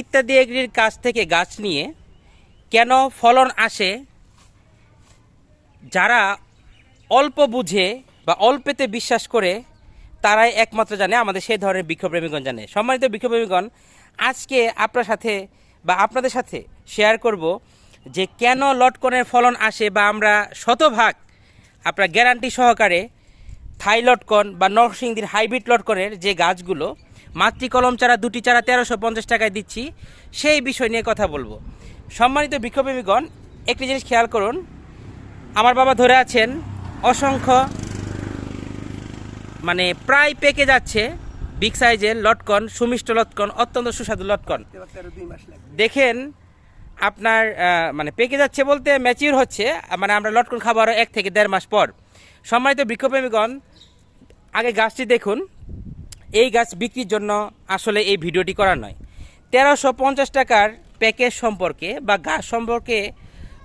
ইত্যাদি এগ্রির কাছ থেকে গাছ নিয়ে কেন ফলন আসে? যারা অল্প বুঝে বা অল্পেতে বিশ্বাস করে, তারাই একমাত্র জানে, আমাদের সেই ধরনের বৃক্ষপ্রেমীগণ জানে। সম্মানিত বৃক্ষপ্রেমীগণ, আজকে আপনার সাথে বা আপনাদের সাথে শেয়ার করব যে কেন লটকনের ফলন আসে বা আমরা শতভাগ আপনার গ্যারান্টি সহকারে থাই লটকন বা নরসিংদীর হাইব্রিড লটকনের যে গাছগুলো মাতৃকলম চারা দুটি চারা তেরোশো পঞ্চাশ টাকায় দিচ্ছি। সেই বিষয় নিয়ে কথা বলব। সম্মানিত বৃক্ষপ্রেমীগণ একটি জিনিস খেয়াল করুন। আমার বাবা ধরে আছেন, অসংখ্য মানে প্রায় পেকে যাচ্ছে, বিগ সাইজের লটকন, সুমিষ্ট লটকন, অত্যন্ত সুস্বাদু লটকন। দেখেন, আপনার মানে পেকে যাচ্ছে বলতে ম্যাচিউর হচ্ছে মানে আমরা লটকন খাব আরও এক থেকে দেড় মাস পর। সম্মানিত বৃক্ষপ্রেমীগণ আগে গাছটি দেখুন। এই গাছ বিক্রির জন্য আসলে এই ভিডিওটি করা নয়। তেরোশো পঞ্চাশ টাকার প্যাকেজ সম্পর্কে বা গাছ সম্পর্কে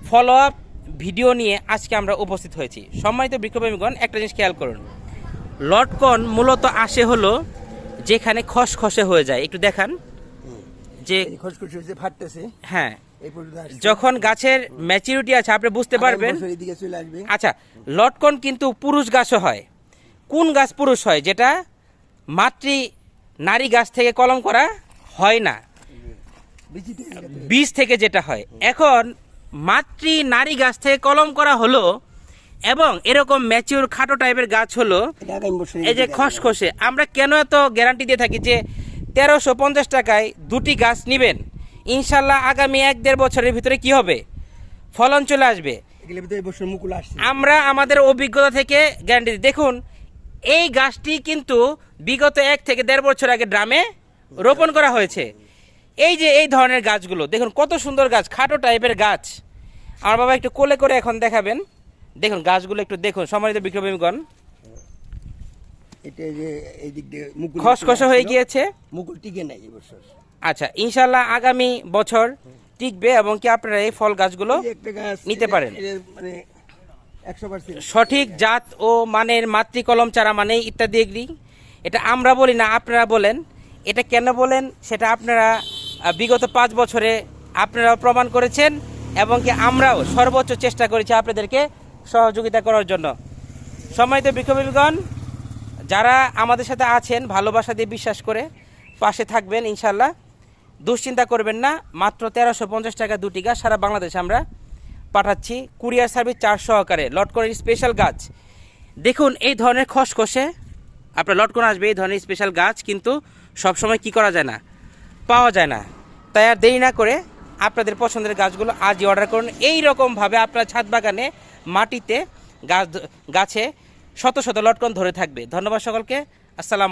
ফলো আপ ভিডিও নিয়ে আজকে আমরা উপস্থিত হয়েছি। সম্মানিত বৃক্ষপ্রেমীগণ একটা জিনিস খেয়াল করুন। লটকন মূলত আসে হলো যেখানে খসখসে হয়ে যায়। একটু দেখান। যে খসখসে ফাটতেছে হ্যাঁ। যখন গাছের ম্যাচুরিটি আছে আপনি বুঝতে পারবেন। আচ্ছা লটকন কিন্তু পুরুষ গাছও হয়। কোন গাছ পুরুষ হয়? যেটা মাতৃ নারী গাছ থেকে কলম করা হয় না। বীজ থেকে যেটা হয়। এখন মাতৃ নারী গাছ থেকে কলম করা হলো এবং এরকম ম্যাচিউর খাটো টাইপের গাছ হলো। এই যে খসখসে আমরা কেন এত গ্যারান্টি দিয়ে থাকি যে তেরোশো পঞ্চাশ টাকায় দুটি গাছ নেবেন? ইনশাল্লাহ আগামী এক দেড় বছরের ভিতরে কি হবে? ফলন চলে আসবে। আমরা আমাদের অভিজ্ঞতা থেকে গ্যারান্টি দেখুন এই গাছটি কিন্তু বিগত এক থেকে দেড় বছর আগে ড্রামে রোপণ করা হয়েছে। এই যে এই ধরনের গাছগুলো দেখুন কত সুন্দর গাছ খাটো টাইপের গাছ। আমার বাবা একটু কোলে করে এখন দেখাবেন। দেখুন গাছগুলো একটু দেখুন সম্মানিত বিক্রমীগণ। খসখসে হয়ে গিয়েছে। মুকুল টিকে নাই আচ্ছা ইনশাল্লাহ আগামী বছর টিকবে এবং কি আপনারা এই ফল গাছগুলো নিতে পারেন। মানে সঠিক জাত ও মানের মাতৃকলম চারা মানে ইত্যাদি এগ্রি এটা আমরা বলি না, আপনারা বলেন। এটা কেন বলেন, সেটা আপনারা বিগত পাঁচ বছরে আপনারা প্রমাণ করেছেন এবং কি আমরাও সর্বোচ্চ চেষ্টা করেছি আপনাদেরকে সহযোগিতা করার জন্য। সম্মানিত বিক্ষোভীগণ, যারা আমাদের সাথে আছেন, ভালোবাসা দিয়ে বিশ্বাস করে পাশে থাকবেন ইনশাল্লাহ দুশ্চিন্তা করবেন না, মাত্র তেরোশো পঞ্চাশ টাকা দুটি গাছ সারা বাংলাদেশে আমরা পাঠাচ্ছি, কুরিয়ার সার্ভিস চার সহকারে। লটকনের স্পেশাল গাছ। দেখুন, এই ধরনের খসখসে আপনার লটকন আসবে এই ধরনের স্পেশাল গাছ, কিন্তু সবসময় কি করা যায় না? পাওয়া যায় না। তাই আর দেরি না করে আপনাদের পছন্দের গাছগুলো আজই অর্ডার করুন। এই রকমভাবে আপনার ছাদ বাগানে মাটিতে গাছ, গাছে শত শত লটকন ধরে থাকবে। ধন্যবাদ সকলকে। আসসালাম